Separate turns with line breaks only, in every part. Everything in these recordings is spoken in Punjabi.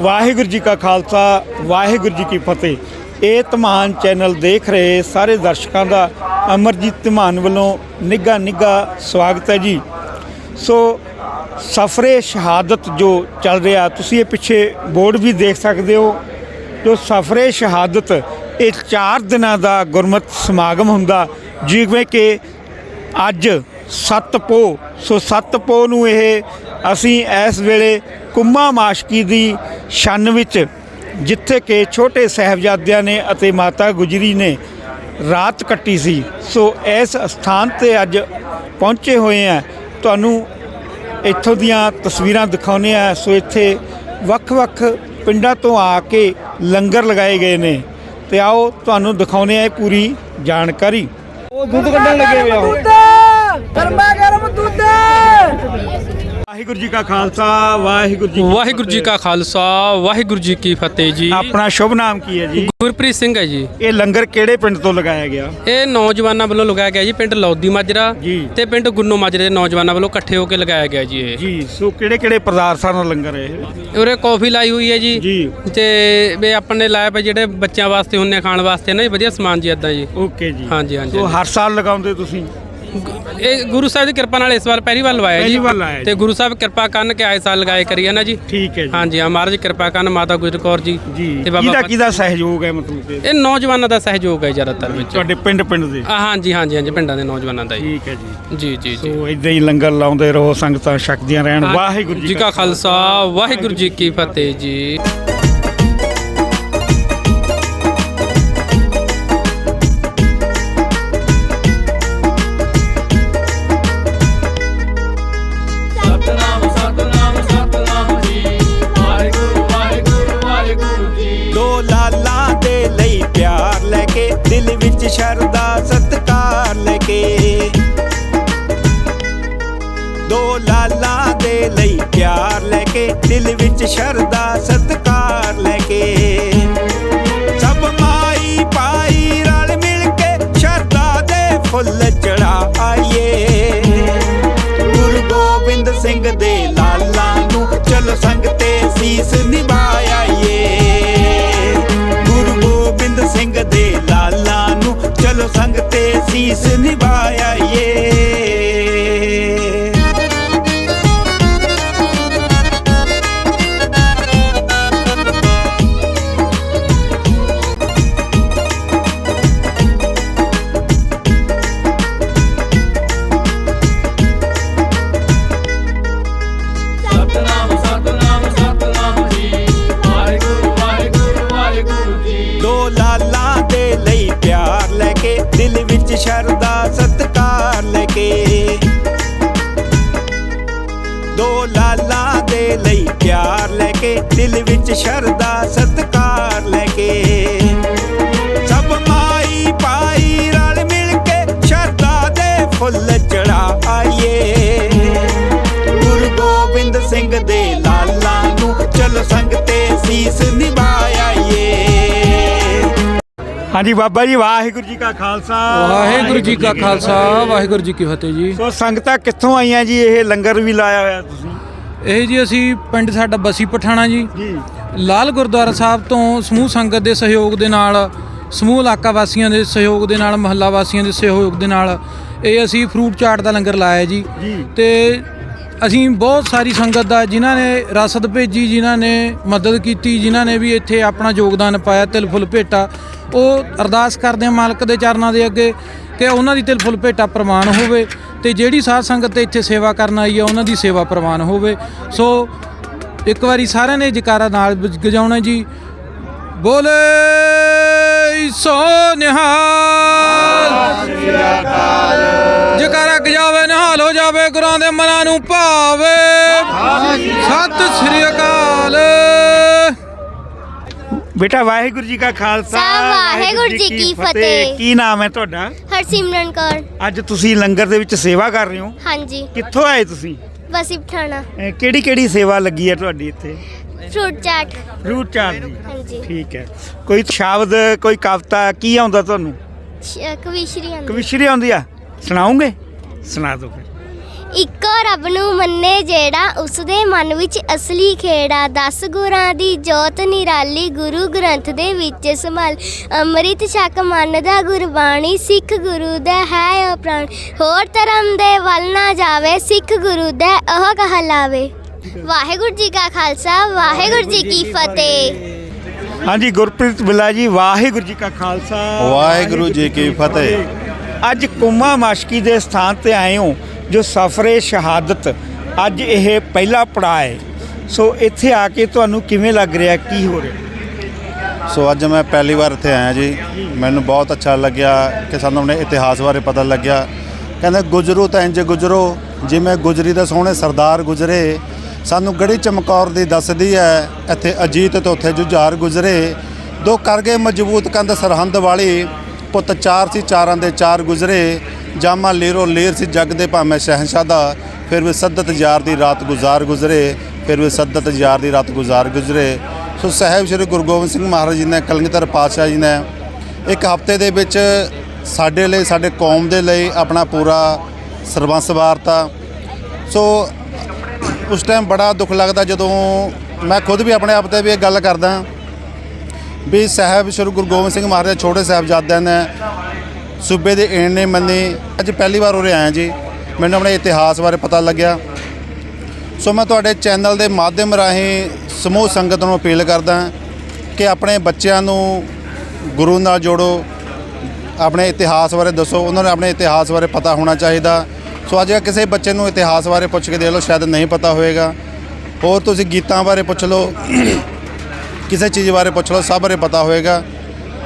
ਵਾਹਿਗੁਰੂ ਜੀ ਕਾ ਖਾਲਸਾ, ਵਾਹਿਗੁਰੂ ਜੀ ਕੀ ਫਤਿਹ। ਇਹ ਧਮਾਨ ਚੈਨਲ ਦੇਖ ਰਹੇ ਸਾਰੇ ਦਰਸ਼ਕਾਂ ਦਾ ਅਮਰਜੀਤ ਧਮਾਨ ਵੱਲੋਂ ਨਿੱਘਾ ਨਿੱਘਾ ਸਵਾਗਤ ਹੈ ਜੀ। ਸੋ, ਸਫਰੇ ਸ਼ਹਾਦਤ ਜੋ ਚੱਲ ਰਿਹਾ, ਤੁਸੀਂ ਇਹ ਪਿੱਛੇ ਬੋਰਡ ਵੀ ਦੇਖ ਸਕਦੇ ਹੋ। ਜੋ ਸਫਰੇ ਸ਼ਹਾਦਤ, ਇਹ 4 ਦਿਨਾਂ ਦਾ ਗੁਰਮਤ ਸਮਾਗਮ ਹੁੰਦਾ। ਜਿਵੇਂ ਕਿ ਅੱਜ ਸੱਤ ਪੋ ਸੋ ਸੱਤ ਪੋ ਨੂੰ ਇਹ ਅਸੀਂ ਇਸ ਵੇਲੇ ਕੁੰਮਾ ਮਾਸ਼ਕੀ ਦੀ ਛੰਨ ਵਿੱਚ ਜਿੱਥੇ ਕਿ ਛੋਟੇ ਸਾਹਿਬਜ਼ਾਦਿਆਂ ਨੇ ਅਤੇ ਮਾਤਾ ਗੁਜਰੀ ਨੇ ਰਾਤ ਕੱਟੀ ਸੀ। ਸੋ ਇਸ ਸਥਾਨ ਤੇ ਅੱਜ ਪਹੁੰਚੇ ਹੋਏ ਆ ਤੁਹਾਨੂੰ ਇੱਥੋਂ ਦੀਆਂ ਤਸਵੀਰਾਂ ਦਿਖਾਉਂਦੇ ਆ ਸੋ ਇੱਥੇ ਵੱਖ-ਵੱਖ ਪਿੰਡਾਂ ਤੋਂ ਆ ਕੇ ਲੰਗਰ ਲਗਾਏ ਗਏ ਨੇ। ਤੇ ਆਓ ਤੁਹਾਨੂੰ ਦਿਖਾਉਂਦੇ ਆ ਇਹ ਪੂਰੀ ਜਾਣਕਾਰੀ।
ਉਹ ਦੁੱਧ ਕੱਢਣ ਲੱਗੇ ਵੇ ਉਹ।
ਗਰਮਾ ਗਰਮ ਦੁੱਧ!
ਵਾਹਿਗੁਰੂ ਜੀ ਕਾ ਖਾਲਸਾ ਵਾਹਿਗੁਰੂ ਜੀ ਕੀ
ਵਾਹਿਗੁਰੂ ਜੀ ਕਾ ਖਾਲਸਾ ਵਾਹਿਗੁਰੂ ਜੀ ਕੀ ਫਤਿਹ ਜੀ।
ਆਪਣਾ ਸ਼ੁਭ ਨਾਮ ਕੀ ਹੈ ਜੀ?
ਗੁਰਪ੍ਰੀਤ ਸਿੰਘ ਹੈ ਜੀ।
ਇਹ ਲੰਗਰ ਕਿਹੜੇ ਪਿੰਡ ਤੋਂ ਲਗਾਇਆ ਗਿਆ?
ਇਹ ਨੌਜਵਾਨਾਂ ਵੱਲੋਂ ਲਗਾਇਆ ਗਿਆ ਜੀ ਪਿੰਡ ਲੌਦੀ ਮਾਜਰਾ
ਜੀ।
ਤੇ ਪਿੰਡ ਗੁੰਨੋ ਮਾਜਰੇ ਦੇ ਨੌਜਵਾਨਾਂ ਵੱਲੋਂ ਇਕੱਠੇ ਹੋ ਕੇ ਲਗਾਇਆ ਗਿਆ ਜੀ ਇਹ।
ਜੀ ਸੋ ਕਿਹੜੇ ਕਿਹੜੇ ਪਦਾਰਥਾਂ ਦਾ ਲੰਗਰ ਹੈ ਇਹ?
ਉਰੇ ਕੌਫੀ ਲਾਈ ਹੋਈ ਹੈ ਜੀ।
ਜੀ।
ਤੇ ਵੀ ਆਪਣੇ ਲਾਇਆ ਪਏ ਜਿਹੜੇ ਬੱਚਿਆਂ ਵਾਸਤੇ ਹੁੰਨੇ ਆ, ਖਾਣ ਵਾਸਤੇ ਨਾ ਜੀ ਵਧੀਆ ਸਮਾਨ ਜੀ ਇਦਾਂ ਜੀ।
ਓਕੇ ਜੀ।
ਹਾਂਜੀ, ਹਾਂਜੀ,
ਸੋ
ਹਾਂਜੀ।
ਹਰ ਸਾਲ ਲਗਾਉਂਦੇ ਤੁਸੀਂ?
ਇਹ ਗੁਰੂ ਸਾਹਿਬ ਦੀ ਕਿਰਪਾ ਨਾਲ ਇਸ ਵਾਰ ਪਹਿਲੀ ਵਾਰ ਲਵਾਇਆ
ਪਹਿਲੀ
ਜੀ
ਵਾਰ ਲਾਇਆ ਜੀ।
ਤੇ ਗੁਰੂ ਸਾਹਿਬ ਕਿਰਪਾ ਕਰਨ ਕੇ ਆਏ ਸਾਲ ਲਗਾਏ ਕਰੀਏ ਨਾ ਜੀ।
ਠੀਕ ਹੈ ਜੀ।
ਹਾਂਜੀ ਹਾਂ ਮਹਾਰਾਜ ਕਿਰਪਾ ਕਰਨ ਮਾਤਾ ਗੁਜਰ ਕੌਰ ਜੀ
ਜੀ।
ਤੇ
ਕਿਹਦਾ
ਬਾਬਾ
ਕਿਹਦਾ ਸਹਿਯੋਗ ਹੈ ਮਤਲਬ ਕਿ?
ਇਹ ਨੌਜਵਾਨਾਂ ਦਾ ਸਹਿਯੋਗ ਹੈ ਜ਼ਿਆਦਾਤਰ ਵਿੱਚ।
ਤੁਹਾਡੇ ਪਿੰਡ ਪਿੰਡ ਦੇ?
ਆ, ਹਾਂਜੀ ਹਾਂਜੀ ਹਾਂਜੀ ਪਿੰਡਾਂ ਦੇ ਨੌਜਵਾਨਾਂ ਦਾ ਜੀ।
ਠੀਕ ਹੈ ਜੀ।
ਜੀ ਜੀ ਜੀ।
ਸੋ ਇਦਾਂ ਹੀ ਲੰਗਰ ਲਾਉਂਦੇ ਰਹੋ ਸੰਗਤਾਂ ਛਕਦੀਆਂ ਰਹਿਣ। ਵਾਹਿਗੁਰੂ
ਜੀ ਕਾ ਖਾਲਸਾ ਵਾਹਿਗੁਰੂ ਜੀ ਕੀ ਫਤਿਹ ਜੀ।
ਵਿੱਚ ਸ਼ਰਦਾ ਸਤਕਾਰ ਲੈ ਦੋ ਲਾਲਾਂ ਦੇ ਲਈ ਪਿਆਰ ਲੈ ਕੇ, ਦਿਲ ਵਿੱਚ ਸ਼ਰਦਾ ਸਤਕਾਰ ਲੈ ਕੇ ਸਭ ਮਾਈ ਪਾਈ ਰਲ ਮਿਲ ਕੇ ਸ਼ਰਦਾ ਦੇ ਫੁੱਲ ਚੜਾ ਆਈਏ ਤੇ ਕੇ ਦਿਲ ਵਿੱਚ ਸ਼ਰਦਾ ਸਤਕਾਰ ਲੈ ਕੇ। ਸਭ ਮਾਈ ਪਾਈ ਰਲ ਮਿਲ ਕੇ ਸ਼ਰਦਾ ਦੇ ਫੁੱਲ ਚੜਾ ਆਈਏ। ਗੁਰੂ ਗੋਬਿੰਦ ਸਿੰਘ ਦੇ ਲਾਲਾਂ ਨੂੰ ਚਲੋ ਸੰਗ ਤੇ ਸੀਸ ਨਿਭਾਇਏ ਹਾਂਜੀ ਬਾਬਾ ਜੀ ਵਾਹਿਗੁਰੂ ਜੀ ਕਾ ਖਾਲਸਾ।
ਵਾਹਿਗੁਰੂ ਜੀ ਕਾ ਖਾਲਸਾ ਵਾਹਿਗੁਰੂ ਜੀ ਕੀ ਫਤਿਹ ਜੀ।
ਸੋ ਸੰਗਤਾਂ ਕਿੱਥੋਂ ਆਈਆਂ ਜੀ? ਇਹ ਲੰਗਰ ਵੀ ਲਾਇਆ ਹੋਇਆ ਤੁਸੀਂ।
ਇਹ ਜੀ ਅਸੀਂ ਪਿੰਡ ਸਾਡਾ ਬਸੀ ਪਠਾਣਾ ਜੀ।
ਜੀ।
ਲਾਲ ਗੁਰਦੁਆਰਾ ਸਾਹਿਬ ਤੋਂ ਸਮੂਹ ਸੰਗਤ ਦੇ ਸਹਿਯੋਗ ਦੇ ਨਾਲ ਸਮੂਹ ਇਲਾਕਾ ਵਾਸੀਆਂ ਦੇ ਸਹਿਯੋਗ ਦੇ ਨਾਲ ਮਹੱਲਾ ਵਾਸੀਆਂ ਦੇ ਸਹਿਯੋਗ ਦੇ ਨਾਲ ਇਹ ਅਸੀਂ ਫਰੂਟ ਚਾਟ ਦਾ ਲੰਗਰ ਲਾਇਆ ਜੀ। ਤੇ ਅਸੀਂ ਬਹੁਤ ਸਾਰੀ ਸੰਗਤ ਦਾ ਜਿਨ੍ਹਾਂ ਨੇ ਰਸਦ ਭੇਜੀ ਜਿਨ੍ਹਾਂ ਨੇ ਮਦਦ ਕੀਤੀ ਜਿਨ੍ਹਾਂ ਨੇ ਵੀ ਇੱਥੇ ਆਪਣਾ ਯੋਗਦਾਨ ਪਾਇਆ ਤਿਲ ਫੁੱਲ ਭੇਟਾ ਉਹ ਅਰਦਾਸ ਕਰਦੇ ਆ ਮਾਲਕ ਦੇ ਚਰਨਾਂ ਦੇ ਅੱਗੇ। ਕਿ ਉਹਨਾਂ ਦੀ ਤਿਲ ਫੁੱਲ ਭੇਟਾ ਪ੍ਰਵਾਨ ਹੋਵੇ ਤੇ ਜਿਹੜੀ ਸਾਧ ਸੰਗਤ ਤੇ ਇੱਥੇ ਸੇਵਾ ਕਰਨ ਆਈ ਹੈ ਉਹਨਾਂ ਦੀ ਸੇਵਾ ਪ੍ਰਵਾਨ ਹੋਵੇ। ਸੋ ਇੱਕ ਵਾਰੀ ਸਾਰਿਆਂ ਨੇ ਜਕਾਰਾ ਨਾਲ ਗਜਾਉਣਾ ਜੀ। ਬੋਲੇ ਸੋ ਨਿਹਾਲ। ਜਕਾਰਾ ਗਜਾਵੇ, ਨਿਹਾਲ ਹੋ ਜਾਵੇ, ਗੁਰਾਂ ਦੇ ਮਨਾਂ ਨੂੰ ਭਾਵੇ। ਸਤਿ ਸ੍ਰੀ ਅਕਾਲ।
ਬੇਟਾ ਵਾਹਿਗੁਰੂ ਜੀ ਕਾ ਖਾਲਸਾ
ਵਾਹਿਗੁਰੂ ਜੀ ਕੀ ਫਤਿਹ।
ਕੀ ਨਾਮ ਹੈ ਤੁਹਾਡਾ?
ਹਰਸਿਮਰਨ ਕੌਰ।
ਅੱਜ ਤੁਸੀਂ ਲੰਗਰ ਦੇ ਵਿੱਚ ਸੇਵਾ ਕਰ ਰਹੇ ਹੋ?
ਹਾਂਜੀ।
ਕਿੱਥੋਂ ਆਏ ਤੁਸੀਂ?
ਵਸੀ ਪਠਾਣਾ
ਕਿਹੜੀ ਕਿਹੜੀ ਸੇਵਾ ਲੱਗੀ ਹੈ ਤੁਹਾਡੀ ਇੱਥੇ?
ਫਰੂਟ ਚਾਟ।
ਰੂਟ ਚਾਰ ਦੀ।
ਹਾਂਜੀ।
ਠੀਕ ਹੈ। ਕੋਈ ਸ਼ਬਦ ਕੋਈ ਕਵਿਤਾ ਕੀ ਆਉਂਦਾ ਤੁਹਾਨੂੰ?
ਕਵਿਸ਼ਰੀ
ਆਉਂਦੀ ਆ? ਸੁਣਾਉਂਗੇ ਸੁਣਾ ਦਿਓ ਫਿਰ।
ਇੱਕੋ ਰੱਬ ਨੂੰ ਮੰਨੇ ਜਿਹੜਾ ਉਸ ਦੇ ਮਨ ਵਿੱਚ ਅਸਲੀ ਖੇੜਾ ਦਸ ਗੁਰਾਂ ਦੀ ਜੋਤ ਨਿਰਾਲੀ ਗੁਰੂ ਗ੍ਰੰਥ ਦੇ ਵਿੱਚ ਸੰਭਾਲ। ਅੰਮ੍ਰਿਤ ਛਕ ਮੰਨਦਾ ਗੁਰਬਾਣੀ ਸਿੱਖ ਗੁਰੂ ਦਾ ਹੈ ਉਹ ਪ੍ਰਾਣ। ਹੋਰ ਧਰਮ ਦੇ ਵੱਲ ਨਾ ਜਾਵੇ ਸਿੱਖ ਗੁਰੂ ਦਾ ਉਹ ਕਹਲਾਵੇ। ਵਾਹਿਗੁਰੂ ਜੀ ਕਾ ਖਾਲਸਾ ਵਾਹਿਗੁਰੂ ਜੀ ਕੀ ਫਤਿਹ।
ਹਾਂਜੀ ਗੁਰਪ੍ਰੀਤ ਬਿੱਲਾ ਜੀ ਵਾਹਿਗੁਰੂ ਜੀ ਕਾ ਖਾਲਸਾ।
ਵਾਹਿਗੁਰੂ ਜੀ ਕੀ ਫਤਿਹ।
ਅੱਜ ਕੁੰਮਾ ਮਾਸ਼ਕੀ ਦੇ ਸਥਾਨ ਤੇ ਆਏ ਹੋ। ਜੋ ਸਫਰੇ ਸ਼ਹਾਦਤ ਅੱਜ ਇਹ ਪਹਿਲਾ ਪੜਾਅ ਹੈ। ਸੋ ਇੱਥੇ ਆ ਕੇ ਤੁਹਾਨੂੰ ਕਿਵੇਂ ਲੱਗ ਰਿਹਾ, ਕੀ ਹੋ ਰਿਹਾ?
ਸੋ ਅੱਜ ਮੈਂ ਪਹਿਲੀ ਵਾਰ ਇੱਥੇ ਆਇਆ ਜੀ। ਮੈਨੂੰ ਬਹੁਤ ਅੱਛਾ ਲੱਗਿਆ ਕਿ ਸਾਨੂੰ ਆਪਣੇ ਇਤਿਹਾਸ ਬਾਰੇ ਪਤਾ ਲੱਗਿਆ। ਕਹਿੰਦੇ, ਗੁਜਰੂ ਤਾਂ ਇੰਜ ਗੁਜਰੋ, ਜਿਵੇਂ ਗੁਜਰੀ ਦੇ ਸੋਹਣੇ ਸਰਦਾਰ ਗੁਜਰੇ, ਸਾਨੂੰ ਗੜੀ ਚਮਕੌਰ ਦੀ ਦੱਸਦੀ ਹੈ, ਇੱਥੇ ਅਜੀਤ ਤੇ ਉੱਥੇ ਜੁਝਾਰ ਗੁਜਰੇ। ਦੋ ਕਰ ਗਏ ਮਜ਼ਬੂਤ ਕੰਧ ਸਰਹੰਦ ਵਾਲੀ, ਪੁੱਤ ਚਾਰ ਸੀ ਚਾਰਾਂ ਦੇ ਚਾਰ ਗੁਜਰੇ। ਜਾਮਾ ਲੇਰੋ ਲੀਰ ਸੀ ਜੱਗ ਦੇ ਭਾਵੇਂ ਸ਼ਹਿਨਸ਼ਾਹ ਦਾ, ਫਿਰ ਵੀ ਸੱਦਤ ਯਾਰ ਦੀ ਰਾਤ ਗੁਜ਼ਾਰ ਗੁਜ਼ਰੇ, ਫਿਰ ਵੀ ਸੱਦਤ ਯਾਰ ਦੀ ਰਾਤ ਗੁਜ਼ਾਰ ਗੁਜ਼ਰੇ। ਸੋ ਸਾਹਿਬ ਸ੍ਰੀ ਗੁਰੂ ਗੋਬਿੰਦ ਸਿੰਘ ਮਹਾਰਾਜ ਜੀ ਨੇ, ਕਲਗੀਧਰ ਪਾਤਸ਼ਾਹ ਜੀ ਨੇ ਇੱਕ ਹਫ਼ਤੇ ਦੇ ਵਿੱਚ ਸਾਡੇ ਲਈ, ਸਾਡੇ ਕੌਮ ਦੇ ਲਈ ਆਪਣਾ ਪੂਰਾ ਸਰਬੰਸ ਵਾਰਤਾ। ਸੋ ਉਸ ਟਾਈਮ ਬੜਾ ਦੁੱਖ ਲੱਗਦਾ ਜਦੋਂ ਮੈਂ ਖੁਦ ਵੀ ਆਪਣੇ ਆਪ ਤੇ ਵੀ ਇਹ ਗੱਲ ਕਰਦਾ ਵੀ ਸਾਹਿਬ ਸ੍ਰੀ ਗੁਰੂ ਗੋਬਿੰਦ ਸਿੰਘ ਮਹਾਰਾਜ ਛੋਟੇ ਸਾਹਿਬਜ਼ਾਦਿਆਂ ਨੇ ਸੂਬੇ ਦੇ ਏਣ ਨੇ ਮੰਨੀ ਅੱਜ ਪਹਿਲੀ ਵਾਰ ਉਰੇ ਆਇਆ ਜੀ। ਮੈਨੂੰ ਆਪਣੇ ਇਤਿਹਾਸ ਬਾਰੇ ਪਤਾ ਲੱਗਿਆ। ਸੋ ਮੈਂ ਤੁਹਾਡੇ ਚੈਨਲ ਦੇ ਮਾਧਿਅਮ ਰਾਹੀਂ ਸਮੂਹ ਸੰਗਤ ਨੂੰ ਅਪੀਲ ਕਰਦਾ ਕਿ ਆਪਣੇ ਬੱਚਿਆਂ ਨੂੰ ਗੁਰੂ ਨਾਲ ਜੋੜੋ। ਆਪਣੇ ਇਤਿਹਾਸ ਬਾਰੇ ਦੱਸੋ। ਉਹਨਾਂ ਨੂੰ ਆਪਣੇ ਇਤਿਹਾਸ ਬਾਰੇ ਪਤਾ ਹੋਣਾ ਚਾਹੀਦਾ। ਸੋ ਅੱਜ ਕਿਸੇ ਬੱਚੇ ਨੂੰ ਇਤਿਹਾਸ ਬਾਰੇ ਪੁੱਛ ਕੇ ਦੇ ਲਓ, ਸ਼ਾਇਦ ਨਹੀਂ ਪਤਾ ਹੋਵੇਗਾ ਹੋਰ ਤੁਸੀਂ ਗੀਤਾਂ ਬਾਰੇ ਪੁੱਛ ਲਓ, ਕਿਸੇ ਚੀਜ਼ ਬਾਰੇ ਪੁੱਛ ਲਓ, ਸਭ ਬਾਰੇ ਪਤਾ ਹੋਵੇਗਾ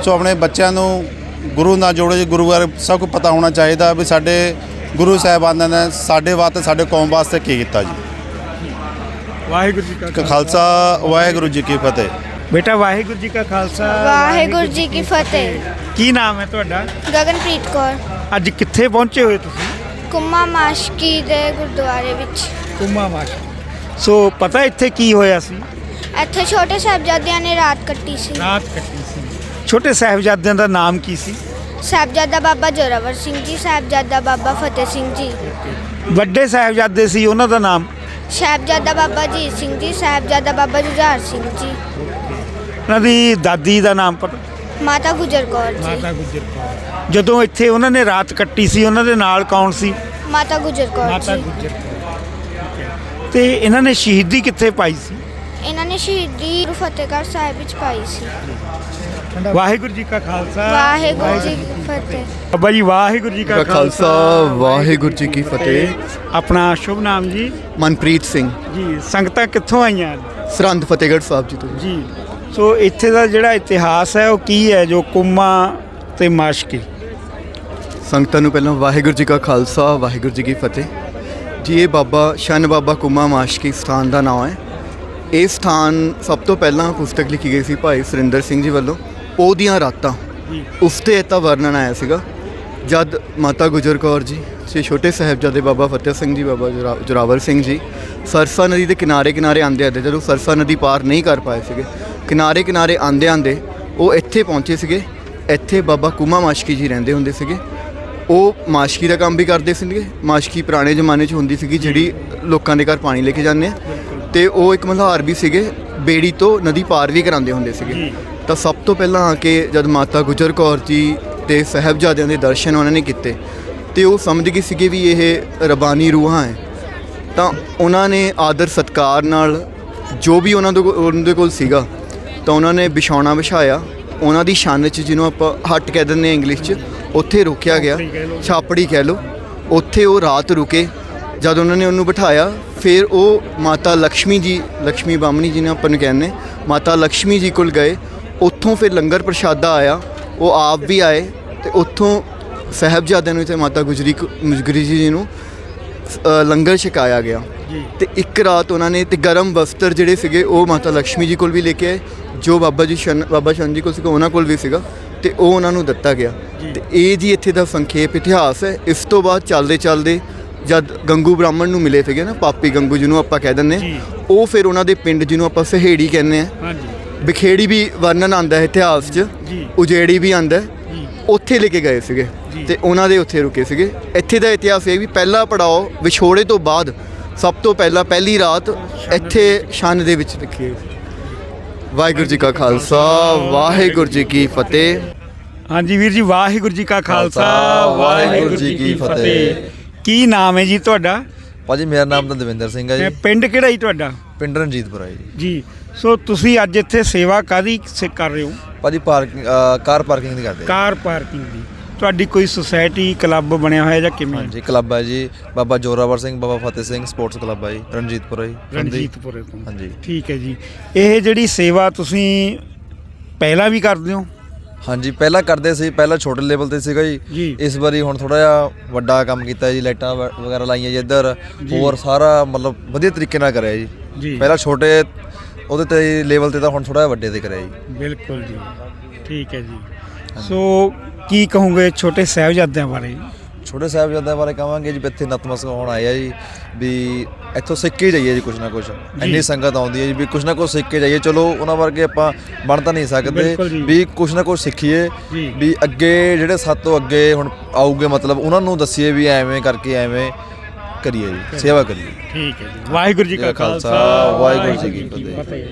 ਸੋ ਆਪਣੇ ਬੱਚਿਆਂ ਨੂੰ ਗੁਰੂ ਨਾਲ ਜੋੜੋ ਜੀ ਗੁਰੂ ਬਾਰੇ ਸਭ ਕੁਝ ਪਤਾ ਹੋਣਾ ਚਾਹੀਦਾ ਵੀ ਸਾਡੇ ਗੁਰੂ ਸਾਹਿਬਾਨਾਂ ਨੇ ਸਾਡੇ ਵਾਸਤੇ ਸਾਡੇ ਕੌਮ ਵਾਸਤੇ ਕੀ ਕੀਤਾ ਜੀ।
ਵਾਹਿਗੁਰੂ ਜੀ
ਕ- ਖਾਲਸਾ ਵਾਹਿਗੁਰੂ ਜੀ ਕੀ ਫਤਿਹ।
ਬੇਟਾ ਵਾਹਿਗੁਰੂ ਜੀ ਕਾ ਖਾਲਸਾ
ਵਾਹਿਗੁਰੂ ਜੀ ਕੀ ਫਤਿਹ।
ਕੀ ਨਾਮ ਹੈ ਤੁਹਾਡਾ?
ਗਗਨਪ੍ਰੀਤ ਕੌਰ।
ਅੱਜ ਕਿੱਥੇ ਪਹੁੰਚੇ ਹੋਏ ਤੁਸੀਂ?
ਕੁੰਮਾ ਮਾਸ਼ਕੀ ਦੇ ਗੁਰਦੁਆਰੇ ਵਿੱਚ।
ਕੁੰਮਾ ਮਾਸ਼ਕੀ। ਸੋ ਪਤਾ ਇੱਥੇ ਕੀ ਹੋਇਆ ਸੀ?
ਇੱਥੇ ਛੋਟੇ ਸਾਹਿਬਜ਼ਾਦਿਆਂ ਨੇ ਰਾਤ ਕੱਟੀ ਸੀ।
ਰਾਤ ਕੱਟੀ। ਛੋਟੇ ਸਾਹਿਬਜ਼ਾਦਿਆਂ ਦਾ ਨਾਮ ਕੀ ਸੀ?
ਸਾਹਿਬਜ਼ਾਦਾ ਬਾਬਾ ਜੋਰਾਵਰ ਸਿੰਘ ਜੀ ਸਾਹਿਬਜ਼ਾਦਾ ਬਾਬਾ ਫਤਿਹ ਸਿੰਘ ਜੀ।
ਵੱਡੇ ਸਾਹਿਬਜ਼ਾਦੇ ਸੀ ਉਹਨਾਂ ਦਾ ਨਾਮ?
ਸਾਹਿਬਜ਼ਾਦਾ ਬਾਬਾ ਜੀਤ ਸਿੰਘ ਜੀ ਸਾਹਿਬਜ਼ਾਦਾ ਬਾਬਾ ਜੁਝਾਰ ਸਿੰਘ ਜੀ।
ਉਹਨਾਂ ਦੀ ਦਾਦੀ ਦਾ ਨਾਮ ਪਤਾ?
ਮਾਤਾ ਗੁਜਰ ਕੌਰ ਜੀ।
ਮਾਤਾ ਗੁਜਰ ਕੌਰ। ਜਦੋਂ ਇੱਥੇ ਉਹਨਾਂ ਨੇ ਰਾਤ ਕੱਟੀ ਸੀ ਉਹਨਾਂ ਦੇ ਨਾਲ ਕੌਣ ਸੀ?
ਮਾਤਾ ਗੁਜਰ ਕੌਰ
ਮਾਤਾ
ਜੀ।
ਗੁਜਰ ਤੇ ਇਹਨਾਂ ਨੇ ਸ਼ਹੀਦੀ ਕਿੱਥੇ ਪਾਈ ਸੀ?
ਇਹਨਾਂ ਨੇ ਸ਼ਹੀਦੀ ਗੁਰੂ ਫਤਿਹਗੜ੍ਹ ਸਾਹਿਬ ਵਿੱਚ ਪਾਈ ਸੀ।
ਵਾਹਿਗੁਰੂ ਜੀ ਕਾ ਖਾਲਸਾ।
ਵਾਹਿਗੁਰੂ ਜੀ ਕੀ ਫਤਿਹ।
ਬਾਬਾ ਜੀ ਵਾਹਿਗੁਰੂ ਜੀ ਕਾ
ਖਾਲਸਾ। ਵਾਹਿਗੁਰੂ ਜੀ ਕੀ ਫਤਿਹ।
ਆਪਣਾ ਸ਼ੁਭ ਨਾਮ ਜੀ?
ਮਨਪ੍ਰੀਤ ਸਿੰਘ।
ਜੀ ਸੰਗਤਾਂ ਕਿੱਥੋਂ ਆਈਆਂ? ਅੱਜ?
ਸਰਹੰਦ ਫਤਿਹਗੜ੍ਹ ਸਾਹਿਬ ਜੀ ਤੋਂ
ਜੀ। ਸੋ ਇੱਥੇ ਦਾ ਜਿਹੜਾ ਇਤਿਹਾਸ ਹੈ ਉਹ ਕੀ ਹੈ ਜੋ ਕੁੰਮਾ ਤੇ ਮਾਸ਼ਕੀ?
ਸੰਗਤਾਂ ਨੂੰ ਪਹਿਲਾਂ ਵਾਹਿਗੁਰੂ ਜੀ ਕਾ ਖਾਲਸਾ ਵਾਹਿਗੁਰੂ ਜੀ ਕੀ ਫਤਿਹ। ਜੀ ਇਹ ਬਾਬਾ ਸ਼ਨ ਬਾਬਾ ਕੁਮਾ ਮਾਸ਼ਕੀ ਸਥਾਨ ਦਾ ਨਾਮ ਹੈ। ਇਹ ਸਥਾਨ ਸਭ ਤੋਂ ਪਹਿਲਾਂ ਪੁਸਤਕ ਲਿਖੀ ਗਈ ਸੀ ਭਾਈ ਸੁਰਿੰਦਰ ਸਿੰਘ ਜੀ ਵੱਲੋਂ। ਉਹਦੀਆਂ ਰਾਤਾਂ ਉਸ ਤੇ ਇਹਦਾ ਵਰਣਨ ਆਇਆ ਸੀਗਾ। ਜਦ ਮਾਤਾ ਗੁਜਰ ਕੌਰ ਜੀ ਤੇ ਛੋਟੇ ਸਾਹਿਬਜ਼ਾਦੇ ਬਾਬਾ ਫਤਿਹ ਸਿੰਘ ਜੀ ਬਾਬਾ ਜੋਰਾ- ਜੋਰਾਵਰ ਸਿੰਘ ਜੀ ਸਰਸਾ ਨਦੀ ਦੇ ਕਿਨਾਰੇ ਕਿਨਾਰੇ ਆਂਦੇ ਆਂਦੇ ਜਦੋਂ ਸਰਸਾ ਨਦੀ ਪਾਰ ਨਹੀਂ ਕਰ ਪਾਏ ਸੀਗੇ ਕਿਨਾਰੇ ਕਿਨਾਰੇ ਆਂਦੇ ਆਂਦੇ ਉਹ ਇੱਥੇ ਪਹੁੰਚੇ ਸੀਗੇ। ਇੱਥੇ ਬਾਬਾ ਕੁਮਾ ਮਾਸ਼ਕੀ ਜੀ ਰਹਿੰਦੇ ਹੁੰਦੇ ਸੀਗੇ। ਉਹ ਮਾਸ਼ਕੀ ਦਾ ਕੰਮ ਵੀ ਕਰਦੇ ਸੀਗੇ। ਮਾਸ਼ਕੀ ਪੁਰਾਣੇ ਜ਼ਮਾਨੇ 'ਚ ਹੁੰਦੀ ਸੀਗੀ ਜਿਹੜੀ ਲੋਕਾਂ ਦੇ ਘਰ ਪਾਣੀ ਲੈ ਕੇ ਜਾਂਦੇ ਆ। ਤੇ ਉਹ ਇੱਕ ਮਲਹਾਰ ਵੀ ਸੀਗੇ। ਬੇੜੀ ਤੋਂ ਨਦੀ ਪਾਰ ਵੀ ਕਰਾਉਂਦੇ ਹੁੰਦੇ ਸੀਗੇ। ਤਾਂ ਸਭ ਤੋਂ ਪਹਿਲਾਂ ਆ ਕੇ ਜਦ ਮਾਤਾ ਗੁਜਰ ਕੌਰ ਜੀ ਤੇ ਸਹਿਬਜ਼ਾਦਿਆਂ ਦੇ ਦਰਸ਼ਨ ਉਹਨਾਂ ਨੇ ਕੀਤੇ ਤੇ ਉਹ ਸਮਝ ਗਈ ਸੀਗੇ ਵੀ ਇਹ ਰਬਾਨੀ ਰੂਹਾਂ ਹੈ ਤਾਂ ਉਹਨਾਂ ਨੇ ਆਦਰ ਸਤਕਾਰ ਨਾਲ ਜੋ ਵੀ ਉਹਨਾਂ ਦੇ ਉਹਨਾਂ ਦੇ ਕੋਲ ਸੀਗਾ ਤਾਂ ਉਹਨਾਂ ਨੇ ਵਿਛਾਉਣਾ ਵਿਛਾਇਆ ਉਹਨਾਂ ਦੀ ਸ਼ਾਨ ਵਿੱਚ ਜਿਹਨੂੰ ਆਪਾਂ ਹੱਟ ਕਹਿ ਦਿੰਦੇ ਆ ਇੰਗਲਿਸ਼ 'ਚ ਉੱਥੇ ਰੁਕਿਆ ਗਿਆ ਛਾਪੜੀ ਕਹਿ ਲੋ ਉੱਥੇ ਉਹ ਰਾਤ ਰੁਕੇ ਜਦ ਉਹਨਾਂ ਨੇ ਉਹਨੂੰ ਬਿਠਾਇਆ ਫਿਰ ਉਹ ਮਾਤਾ ਲక్ష్ਮੀ ਜੀ ਲక్ష్ਮੀ ਬਾਮਣੀ ਜੀ ਨੇ ਆਪਾਂ ਨੂੰ ਕਹਿੰਦੇ ਮਾਤਾ ਲక్ష్ਮੀ ਜੀ ਕੋਲ ਗਏ ਉੱਥੋਂ ਫਿਰ ਲੰਗਰ ਪ੍ਰਸ਼ਾਦਾ ਆਇਆ ਉਹ ਆਪ ਵੀ ਆਏ ਤੇ ਉੱਥੋਂ ਸਾਹਿਬਜ਼ਾਦਿਆਂ ਨੂੰ ਤੇ ਮਾਤਾ ਗੁਜਰੀ ਗੁਜਰੀ ਜੀ ਨੂੰ ਲੰਗਰ ਛਕਾਇਆ ਗਿਆ। ਤੇ ਇੱਕ ਰਾਤ ਉਹਨਾਂ ਨੇ ਤੇ ਗਰਮ ਵਸਤਰ ਜਿਹੜੇ ਸੀਗੇ ਉਹ ਮਾਤਾ ਲక్ష్ਮੀ ਜੀ ਕੋਲ ਵੀ ਲੈ ਕੇ ਆਏ ਜੋ ਬਾਬਾ ਜੀ ਸ਼ਨ ਬਾਬਾ ਸ਼ਨ ਜੀ ਕੋਲ ਸੀਗਾ ਉਹਨਾਂ ਕੋਲ ਵੀ ਸੀਗਾ ਤੇ ਉਹ ਉਹਨਾਂ ਨੂੰ ਦਿੱਤਾ ਗਿਆ। ਤੇ ਇਹ ਜੀ ਇੱਥੇ ਦਾ ਸੰਖੇਪ ਇਤਿਹਾਸ ਹੈ। ਇਸ ਤੋਂ ਬਾਅਦ ਚੱਲਦੇ ਚੱਲਦੇ ਜਦ ਗੰਗੂ ਬ੍ਰਾਹਮਣ ਨੂੰ ਮਿਲੇ ਸੀਗੇ ਨਾ ਪਾਪੀ ਗੰਗੂ ਜਿਹਨੂੰ ਆਪਾਂ ਕਹਿ ਦਿੰਦੇ ਹਾਂ, ਉਹ ਫਿਰ ਉਹਨਾਂ ਦੇ ਪਿੰਡ ਜਿਹਨੂੰ ਆਪਾਂ ਸਹੇੜੀ ਕਹਿੰਦੇ ਆ ਬਖੇੜੀ ਵੀ ਵਰਣਨ ਆਂਦਾ ਹੈ ਇਤਿਹਾਸ 'ਚ
ਜੀ।
ਉਜੇੜੀ ਵੀ ਆਂਦਾ ਹੈ। ਉੱਥੇ ਲੈ ਕੇ ਗਏ ਸੀਗੇ। ਤੇ ਉਹਨਾਂ ਦੇ ਉੱਥੇ ਰੁਕੇ ਸੀਗੇ। ਇੱਥੇ ਦਾ ਇਤਿਹਾਸ ਇਹ ਵੀ ਪਹਿਲਾ ਪੜਾਓ ਵਿਛੋੜੇ ਤੋਂ ਬਾਅਦ ਸਭ ਤੋਂ ਪਹਿਲਾਂ ਪਹਿਲੀ ਰਾਤ ਇੱਥੇ ਸ਼ਨ ਦੇ ਵਿੱਚ ਰੱਖੀ ਵਾਹਿਗੁਰੂ ਜੀ ਕਾ ਖਾਲਸਾ ਵਾਹਿਗੁਰੂ ਜੀ ਕੀ ਫਤਿਹ।
ਹਾਂਜੀ ਵੀਰ ਜੀ ਵਾਹਿਗੁਰੂ ਜੀ ਕਾ ਖਾਲਸਾ ਵਾਹਿਗੁਰੂ ਜੀ ਕੀ ਫਤਿਹ। ਕੀ ਨਾਮ ਹੈ ਜੀ ਤੁਹਾਡਾ?
ਭਾਜੀ ਮੇਰਾ ਨਾਮ ਤਾਂ ਦਵਿੰਦਰ ਸਿੰਘ ਹੈ ਜੀ।
ਪਿੰਡ ਕਿਹੜਾ ਜੀ ਤੁਹਾਡਾ?
ਪਿੰਡ ਰਣਜੀਤਪੁਰਾ ਜੀ।
ਜੀ। ਸੋ ਤੁਸੀਂ ਅੱਜ ਇੱਥੇ ਸੇਵਾ ਕਾਦੀ ਕਰ ਰਹੇ ਹੋ?
ਭਾਜੀ ਪਾਰਕਿੰਗ ਕਾਰ ਪਾਰਕਿੰਗ ਦੀ ਕਰਦੇ
ਕਾਰ ਪਾਰਕਿੰਗ ਦੀ। ਤੁਹਾਡੀ ਕੋਈ ਸੁਸਾਇਟੀ ਕਲੱਬ ਬਣਿਆ ਹੋਇਆ ਜਾਂ ਕਿਵੇਂ?
ਹਾਂਜੀ ਕਲੱਬ ਹੈ ਜੀ। ਬਾਬਾ ਜੋਰਾਵਰ ਸਿੰਘ ਬਾਬਾ ਫਤਿਹ ਸਿੰਘ ਸਪੋਰਟਸ ਕਲੱਬ ਹੈ ਜੀ। ਰਣਜੀਤਪੁਰਾ ਜੀ।
ਰਣਜੀਤਪੁਰੇ ਤੋਂ।
ਹਾਂਜੀ।
ਠੀਕ ਹੈ ਜੀ। ਇਹ ਜਿਹੜੀ ਸੇਵਾ ਤੁਸੀਂ ਪਹਿਲਾਂ ਵੀ ਕਰਦੇ ਹੋ?
ਹਾਂਜੀ ਪਹਿਲਾਂ ਕਰਦੇ ਸੀ ਪਹਿਲਾਂ ਛੋਟੇ ਲੈਵਲ ਤੇ ਸੀਗਾ
ਜੀ।
ਇਸ ਵਾਰੀ ਹੁਣ ਥੋੜਾ ਜਿਹਾ ਵੱਡਾ ਕੰਮ ਕੀਤਾ ਜੀ ਲਾਈਟਾਂ ਵਗੈਰਾ ਲਾਈਆਂ ਜੀ ਇੱਧਰ। ਹੋਰ ਸਾਰਾ ਮਤਲਬ ਵਧੀਆ ਤਰੀਕੇ ਨਾਲ ਕਰਿਆ ਜੀ।
ਜੀ।
ਪਹਿਲਾਂ ਛੋਟੇ ਉਹਦੇ ਤੇ ਲੈਵਲ ਤੇ ਤਾਂ ਹੁਣ ਥੋੜਾ ਜਿਹਾ ਵੱਡੇ ਤੇ ਕਰਿਆ ਜੀ।
ਬਿਲਕੁਲ ਜੀ। ਠੀਕ ਹੈ ਜੀ। ਸੋ ਕੀ ਕਹੋਗੇ ਛੋਟੇ ਸਾਹਿਬਜ਼ਾਦਿਆਂ ਬਾਰੇ?
ਛੋਟੇ ਸਾਹਿਬਜ਼ਾਦਿਆਂ ਬਾਰੇ ਕਹਾਂਗੇ ਜੀ ਇੱਥੇ ਨਤਮਸਤਕ ਹੋਣ ਆਏ ਆ ਜੀ ਵੀ ਇੱਥੋਂ ਸਿੱਖ ਕੇ ਜਾਈਏ ਜੀ ਕੁਛ ਨਾ ਕੁਛ। ਇੰਨੀ ਸੰਗਤ ਆਉਂਦੀ ਹੈ ਜੀ ਵੀ ਕੁਛ ਨਾ ਕੁਛ ਸਿੱਖ ਕੇ ਜਾਈਏ। ਚਲੋ ਉਹਨਾਂ ਵਰਗੇ ਆਪਾਂ ਬਣ ਤਾਂ ਨਹੀਂ ਸਕਦੇ। ਵੀ ਕੁਛ ਨਾ ਕੁਛ ਸਿੱਖੀਏ। ਵੀ ਅੱਗੇ ਜਿਹੜੇ ਸਾਤੋਂ ਅੱਗੇ ਹੁਣ ਆਊਗੇ ਮਤਲਬ ਉਹਨਾਂ ਨੂੰ ਦੱਸੀਏ ਵੀ ਐਵੇਂ ਕਰਕੇ ਐਵੇਂ ਕਰੀਏ ਜੀ ਸੇਵਾ ਕਰੀਏ।
ਠੀਕ ਹੈ ਜੀ। ਵਾਹਿਗੁਰੂ ਜੀ ਕਾ
ਖਾਲਸਾ, ਵਾਹਿਗੁਰੂ ਜੀ ਕੀ।
ਫਤਿਹ।